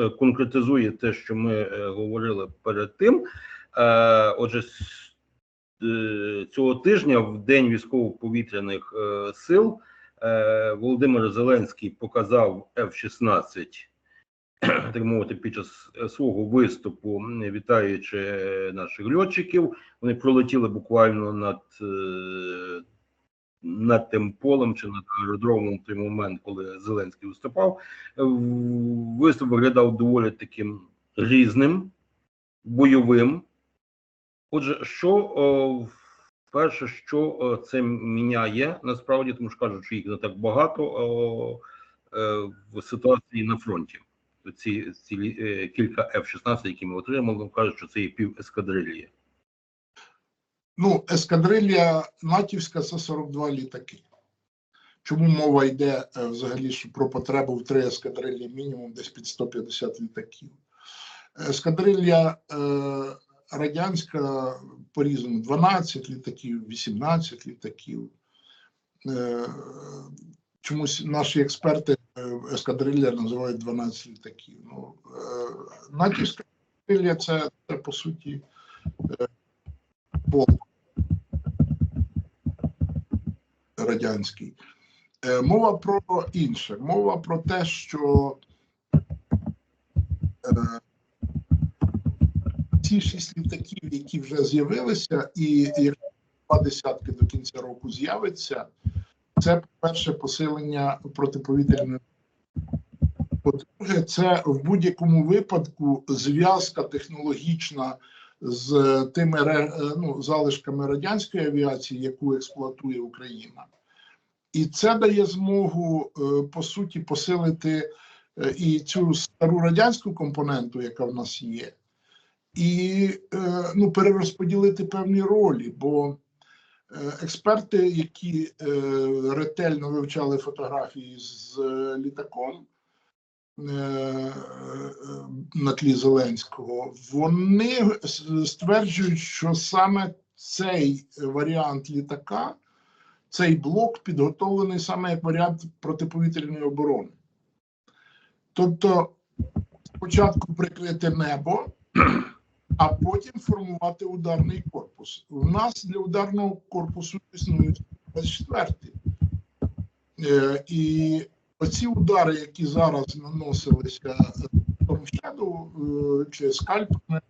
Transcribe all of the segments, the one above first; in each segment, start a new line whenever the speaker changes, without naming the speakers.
е, конкретизує те, що ми е, говорили перед тим. Е, Отже, цього тижня, в день військово-повітряних сил, Володимир Зеленський показав F-16, так мовити, під час свого виступу, вітаючи наших льотчиків. Вони пролетіли буквально над, над тим полем чи над аеродромом в той момент, коли Зеленський виступав. Е, Виступ виглядав доволі таким різним, бойовим. Отже, що о, перше, що о, це міняє насправді, тому що кажуть, що їх не так багато е, в ситуації на фронті. Ці, ці е, кілька F-16, які ми отримали, кажуть, що це є пів ескадрилії.
Ну, ескадрилья натівська це 42 літаки. Чому мова йде е, взагалі про потребу в три ескадрилі мінімум десь під 150 літаків? Ескадрилья е, радянська по-різному 12 літаків, 18 літаків. Е, чомусь наші експерти е, ескадрилля називають 12 літаків. Ну, е, натівська ескадрилья це, це по суті е, полк радянський. Е, Мова про інше. Мова про те, що е, ці шість літаків, які вже з'явилися, і якщо два десятки до кінця року з'явиться, це перше посилення протиповітряної. По-друге, це в будь-якому випадку зв'язка технологічна з тими е, ну, залишками радянської авіації, яку експлуатує Україна. І це дає змогу, е, по суті, посилити е, і цю стару радянську компоненту, яка в нас є, і е, ну, перерозподілити певні ролі. Бо експерти, які ретельно вивчали фотографії з літаком на тлі Зеленського, вони стверджують, що саме цей варіант літака цей блок підготовлений саме як варіант протиповітряної оборони. Тобто, спочатку прикрити небо, а потім формувати ударний корпус. У нас для ударного корпусу існують 24. Е, і оці удари, які зараз наносилися Томшеду е, чи скальпами,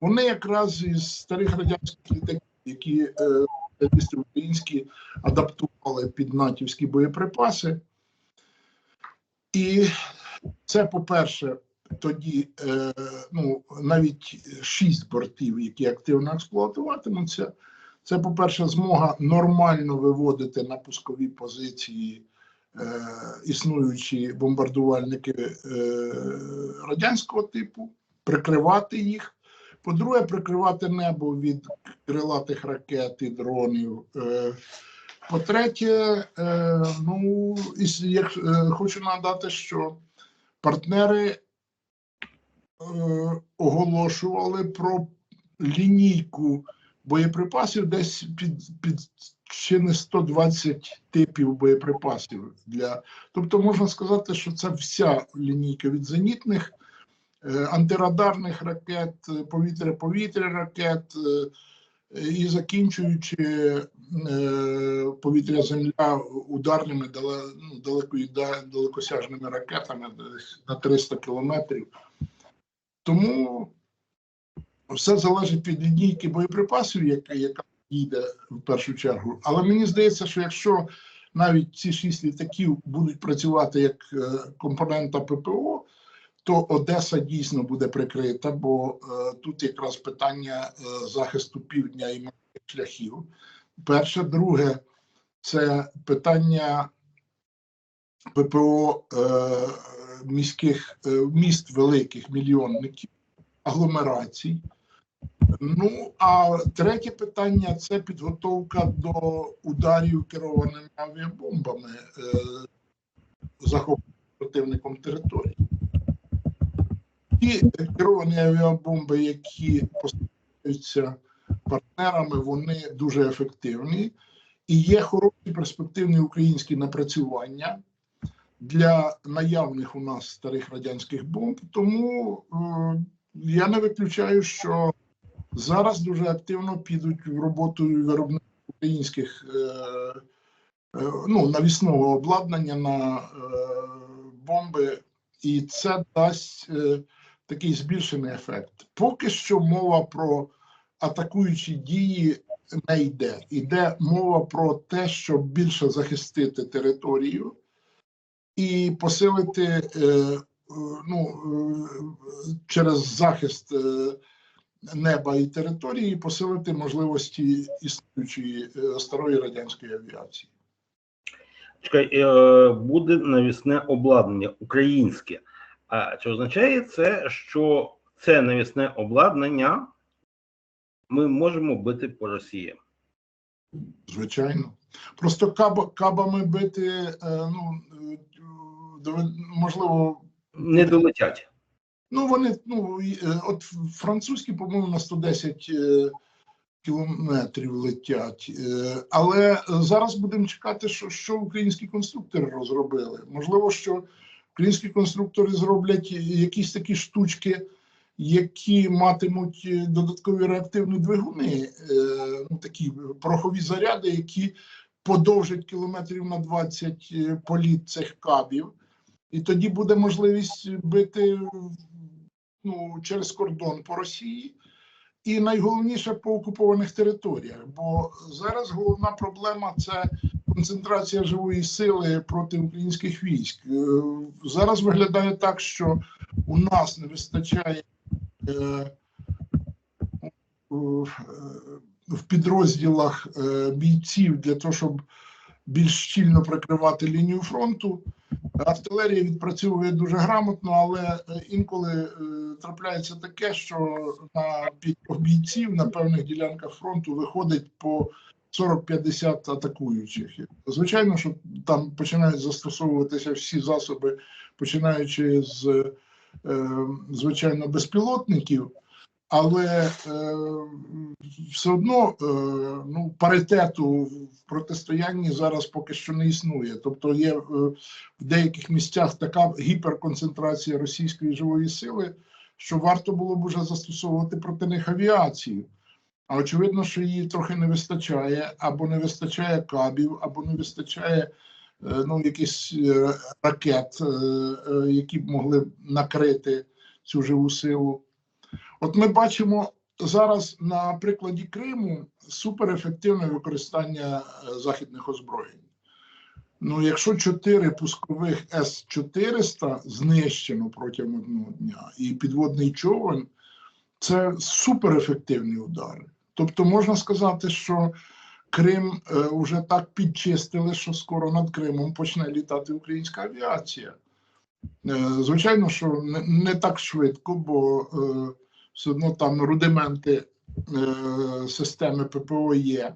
вони якраз із старих радянських літаків, які е, спеціалісти українські адаптували під натівські боєприпаси. І це, по-перше, тоді е, ну, навіть шість бортів, які активно експлуатуватимуться. Це, по-перше, змога нормально виводити на пускові позиції е, існуючі бомбардувальники е, радянського типу, прикривати їх. По-друге, прикривати небо від крилатих ракет і дронів. Е, По-третє, е, ну, як, е, хочу нагадати, що партнери оголошували про лінійку боєприпасів десь під, під чи не 120 типів боєприпасів. Для, тобто можна сказати, що це вся лінійка від зенітних антирадарних ракет, е, повітря-повітря ракет е, і закінчуючи е, повітря-земля ударними ну, далекосяжними ракетами десь на 300 кілометрів. Тому все залежить від лінійки боєприпасів, яка, яка йде в першу чергу. Але мені здається, що якщо навіть ці шість літаків будуть працювати як е, компонента ППО, то Одеса дійсно буде прикрита, бо е, тут якраз питання е, захисту півдня і шляхів. Перше, друге, це питання ППО е, міських е, міст великих мільйонників, агломерацій. Ну а третє питання це підготовка до ударів керованими авіабомбами е, захопленим противником території. Ті керовані авіабомби, які поставляються партнерами, вони дуже ефективні і є хороші перспективні українські напрацювання для наявних у нас старих радянських бомб. Тому е, я не виключаю, що зараз дуже активно підуть в роботу виробництва українських е, е, ну, навісного обладнання на е, бомби, і це дасть е, такий збільшений ефект. Поки що мова про атакуючі дії не йде. Іде мова про те, щоб більше захистити територію і посилити е, ну, е, через захист е, неба і території, посилити можливості існуючої старої радянської авіації.
Чекай, буде навісне обладнання українське. А чи означає це, що це навісне обладнання ми можемо бити по Росії?
Звичайно. Просто каб, кабами бити, е, ну, е, можливо,
Не долетять.
ну вони, ну, е, от французькі, по-моєму, на 110 е, кілометрів летять. Але зараз будемо чекати, що, що українські конструктори розробили. Можливо, що українські конструктори зроблять якісь такі штучки, які матимуть е, додаткові реактивні двигуни, е, ну, такі порохові заряди, які подовжать кілометрів на 20 е, політ цих кабів. І тоді буде можливість бити ну, через кордон по Росії. І найголовніше по окупованих територіях. Бо зараз головна проблема це концентрація живої сили проти українських військ. Е, Зараз виглядає так, що у нас не вистачає е, е, в підрозділах бійців для того, щоб більш щільно прикривати лінію фронту. Артилерія відпрацьовує дуже грамотно, але інколи трапляється таке, що на бійців на певних ділянках фронту виходить по 40-50 атакуючих. Звичайно, що там починають застосовуватися всі засоби, починаючи з е, звичайно безпілотників, але е, все одно е, ну, паритету в протистоянні зараз поки що не існує. Тобто є в деяких місцях така гіперконцентрація російської живої сили, що варто було б уже застосовувати проти них авіацію. А очевидно, що її трохи не вистачає, або не вистачає кабів, або не вистачає е, ну, якихось е, ракет, е, які б могли накрити цю живу силу. От ми бачимо зараз на прикладі Криму суперефективне використання західних озброєнь. Ну, якщо чотири пускових С-400 знищено протягом одного дня, і підводний човен це суперефективні удари. Тобто можна сказати, що Крим е, вже так підчистили, що скоро над Кримом почне літати українська авіація. Е, звичайно, що не, так швидко, бо е, все одно там рудименти е, системи ППО є,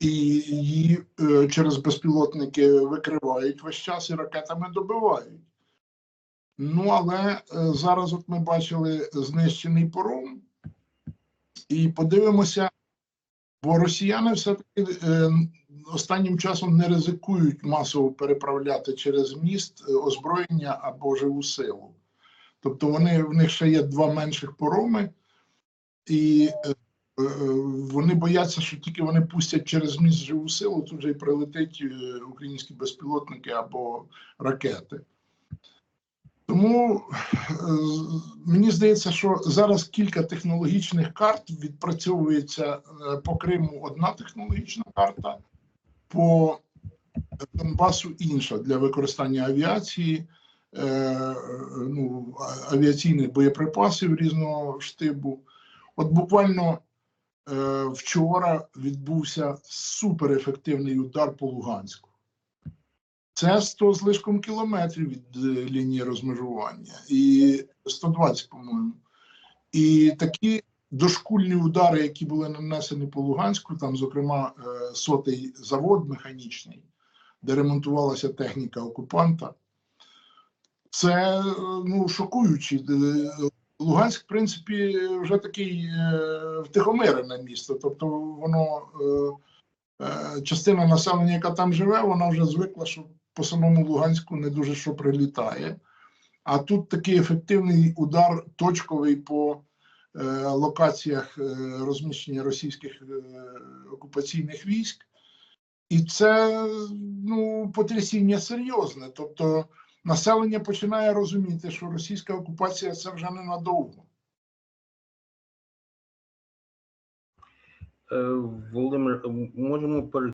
і її е, через безпілотники викривають весь час і ракетами добивають. Ну, але е, зараз от ми бачили знищений пором, і подивимося, бо росіяни все-таки е, останнім часом не ризикують масово переправляти через міст е, озброєння або живу силу. Тобто вони, в них ще є два менших пороми, і е, е, вони бояться, що тільки вони пустять через міст живу силу, тут же і прилетить е, українські безпілотники або ракети. Тому е, мені здається, що зараз кілька технологічних карт відпрацьовується е, по Криму одна технологічна карта, по Донбасу інша для використання авіації, е, ну, авіаційних боєприпасів різного штибу. От буквально вчора відбувся суперефективний удар по Луганську. Це 100 з лишком кілометрів від е, лінії розмежування, і 120, по-моєму. І такі дошкульні удари, які були нанесені по Луганську, там, зокрема, е, сотий завод механічний, де ремонтувалася техніка окупанта, це е, ну, шокуючі. Луганськ, в принципі, вже такий втихомирене місто. Тобто, воно частина населення, яка там живе, вона вже звикла, що по самому Луганську не дуже що прилітає. А тут такий ефективний удар точковий по е, локаціях е, розміщення російських е, окупаційних військ. І це ну, потрясіння серйозне. Тобто населення починає розуміти, що російська окупація це вже ненадовго.
Е, Володимир, можемо перейти